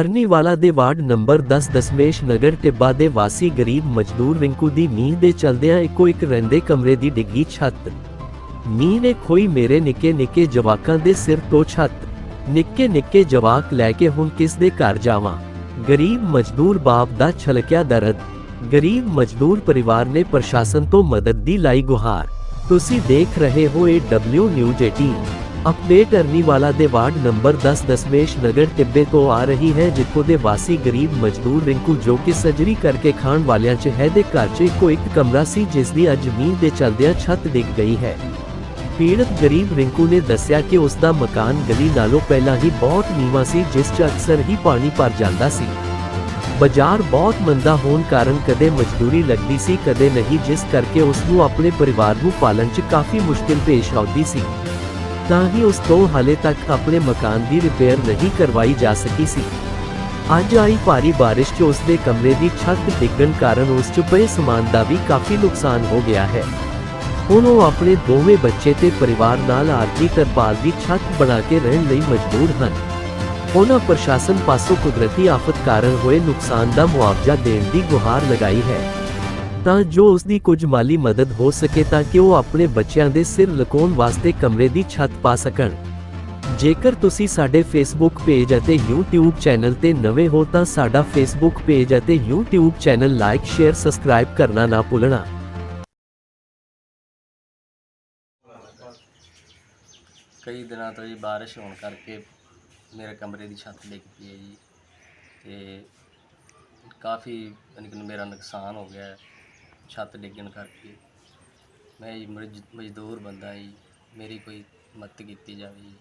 ਅਰਨੀਵਾਲਾ ਦੇ ward number 10 Dashmesh Nagar Tibba ਦੇ ਵਾਸੀ ਗਰੀਬ ਮਜ਼ਦੂਰ ਰਿੰਕੂ ਦੀ ਮੀਂਹ ਦੇ ਚਲਦਿਆਂ ਇੱਕੋ ਇੱਕ ਰਹਿੰਦੇ ਕਮਰੇ ਦੀ ਡਿੱਗੀ ਛੱਤ। ਮੀਂਹ ਨੇ ਖੋਈ ਮੇਰੇ ਨਿੱਕੇ ਨਿੱਕੇ ਜਵਾਕਾਂ ਦੇ ਸਿਰ ਤੋਂ ਛੱਤ। ਨਿੱਕੇ ਨਿੱਕੇ ਜਵਾਕ ਲੈ ਕੇ ਹੁਣ ਕਿਸ ਦੇ ਘਰ ਜਾਵਾਂ? ਗਰੀਬ ਮਜ਼ਦੂਰ ਬਾਪ ਦਾ ਛਲਕਿਆ ਦਰਦ। ਗਰੀਬ ਮਜ਼ਦੂਰ ਪਰਿਵਾਰ ਨੇ ਪ੍ਰਸ਼ਾਸਨ ਤੋਂ ਮਦਦ ਦੀ ਲਾਈ ਗੁਹਾਰ। ਤੁਸੀਂ ਦੇਖ ਰਹੇ ਹੋ ਇਹ ਡਬਲਯੂ ਨਿਊਜ਼ 18 ਅਪਡੇਟ ਅਰਨੀਵਾਲਾ ਦੇ ਵਾਰਡ ਨੰਬਰ 10 ਦਸਮੇਸ਼ ਨਗਰ ਟਿੱਬੇ ਤੋਂ ਆ ਰਹੀ ਹੈ ਜਿੱਥੋਂ ਦੇ ਵਾਸੀ ਗਰੀਬ ਮਜ਼ਦੂਰ ਰਿੰਕੂ ਜੋ ਕਿ ਸਜਰੀ ਕਰਕੇ ਖਾਣ ਵਾਲਿਆਂ 'ਚ ਹੈ ਦੇ ਘਰ 'ਚ ਇੱਕੋ ਇੱਕ ਕਮਰਾ ਸੀ ਜਿਸ ਦੀ ਅੱਜ ਮੀਂਹ ਦੇ ਚਲਦਿਆਂ ਛੱਤ ਡਿੱਗ ਗਈ ਹੈ ਪੀੜਤ ਗਰੀਬ ਰਿੰਕੂ ਨੇ ਦੱਸਿਆ ਕਿ ਉਸ ਦਾ ਮਕਾਨ ਗਲੀ ਨਾਲੋਂ ਪਹਿਲਾਂ ਹੀ ਬਹੁਤ ਨੀਵਾਂ ਸੀ ਜਿਸ 'ਚ ਅਕਸਰ ਹੀ ਪਾਣੀ ਭਰ ਜਾਂਦਾ ਸੀ ਬਾਜ਼ਾਰ ਬਹੁਤ ਮੰਦਾ ਹੋਣ ਕਾਰਨ ਕਦੇ ਮਜ਼ਦੂਰੀ ਲੱਗਦੀ ਸੀ ਕਦੇ ਨਹੀਂ ਜਿਸ ਕਰਕੇ ਉਸ ਨੂੰ ਆਪਣੇ ਪਰਿਵਾਰ ਨੂੰ ਪਾਲਣ 'ਚ ਕਾਫੀ ਮੁਸ਼ਕਿਲ ਪੇਸ਼ ਆਉਂਦੀ ਸੀ ਤਾਂ ਹੀ ਉਸ ਤੋਂ ਹਾਲੇ ਤੱਕ ਆਪਣੇ ਮਕਾਨ ਦੀ ਰਿਪੇਅਰ ਨਹੀਂ ਕਰਵਾਈ ਜਾ ਸਕੀ ਸੀ। ਅੱਜ ਆਈ ਭਾਰੀ ਬਾਰਿਸ਼ 'ਚ ਉਸ ਦੇ ਕਮਰੇ ਦੀ ਛੱਤ ਡਿੱਗਣ ਕਾਰਨ ਉਸ 'ਚ ਪਏ ਸਮਾਨ ਦਾ ਵੀ ਕਾਫੀ ਨੁਕਸਾਨ ਹੋ ਗਿਆ ਹੈ। ਹੁਣ ਉਹ ਆਪਣੇ ਦੋਵੇਂ ਬੱਚੇ ਤੇ ਪਰਿਵਾਰ ਨਾਲ ਆਰਜੀ ਤਰਪਾਲ ਦੀ ਛੱਤ ਬਣਾ ਕੇ ਰਹਿਣ ਲਈ ਮਜਬੂਰ ਹਨ। ਉਹਨਾਂ ਪ੍ਰਸ਼ਾਸਨ ਪਾਸੋਂ ਕੁਦਰਤੀ ਆਫਤ ਕਾਰਨ ਹੋਏ ਨੁਕਸਾਨ ਦਾ ਮੁਆਵਜ਼ਾ ਦੇਣ ਦੀ ਗੁਹਾਰ ਲਗਾਈ ਹੈ। ਤਾਂ ਜੋ ਉਸ ਦੀ ਕੁਝ ਮਾਲੀ ਮਦਦ ਹੋ ਸਕੇ ਤਾਂ ਕਿ ਉਹ ਆਪਣੇ ਬੱਚਿਆਂ ਦੇ ਸਿਰ ਲਕੋਣ ਵਾਸਤੇ ਕਮਰੇ ਦੀ ਛੱਤ ਪਾ ਸਕਣ। ਜੇਕਰ ਤੁਸੀਂ ਸਾਡੇ ਫੇਸਬੁੱਕ ਪੇਜ ਅਤੇ YouTube ਚੈਨਲ ਤੇ ਨਵੇਂ ਹੋ ਤਾਂ ਸਾਡਾ ਫੇਸਬੁੱਕ ਪੇਜ ਅਤੇ YouTube channel like share subscribe ਕਰਨਾ ਨਾ ਭੁੱਲਣਾ। ਕਈ ਦਿਨਾਂ ਤੋਂ ਜੀ ਬਾਰਿਸ਼ ਹੋਣ ਕਰਕੇ ਮੇਰੇ ਕਮਰੇ ਦੀ ਛੱਤ ਡਿੱਗ ਪਈ ਹੈ ਜੀ। ਤੇ ਕਾਫੀ ਯਾਨੀ ਕਿ ਮੇਰਾ ਨੁਕਸਾਨ ਹੋ ਗਿਆ ਹੈ। ਛੱਤ ਡਿੱਗਣ ਕਰਕੇ। ਮੈਂ ਜੀ ਮਰਜ- ਮਜ਼ਦੂਰ ਬੰਦਾ ਜੀ, ਮੇਰੀ ਕੋਈ ਮਦਦ ਕੀਤੀ ਜਾਵੇ ਜੀ,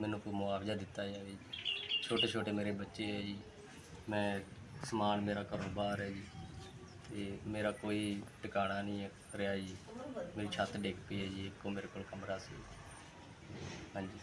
ਮੈਨੂੰ ਕੋਈ ਮੁਆਵਜ਼ਾ ਦਿੱਤਾ ਜਾਵੇ ਜੀ। ਛੋਟੇ ਛੋਟੇ ਮੇਰੇ ਬੱਚੇ ਹੈ ਜੀ, ਮੈਂ ਸਮਾਨ ਮੇਰਾ ਘਰੋਂ ਬਾਹਰ ਹੈ ਜੀ, ਤੇ ਮੇਰਾ ਕੋਈ ਟਿਕਾਣਾ ਨਹੀਂ ਹੈ, ਰਿਹਾ ਜੀ। ਮੇਰੀ ਛੱਤ ਡਿੱਗ ਪਈ ਹੈ ਜੀ, ਇੱਕੋ ਮੇਰੇ ਕੋਲ ਕਮਰਾ ਸੀ। ਹਾਂਜੀ।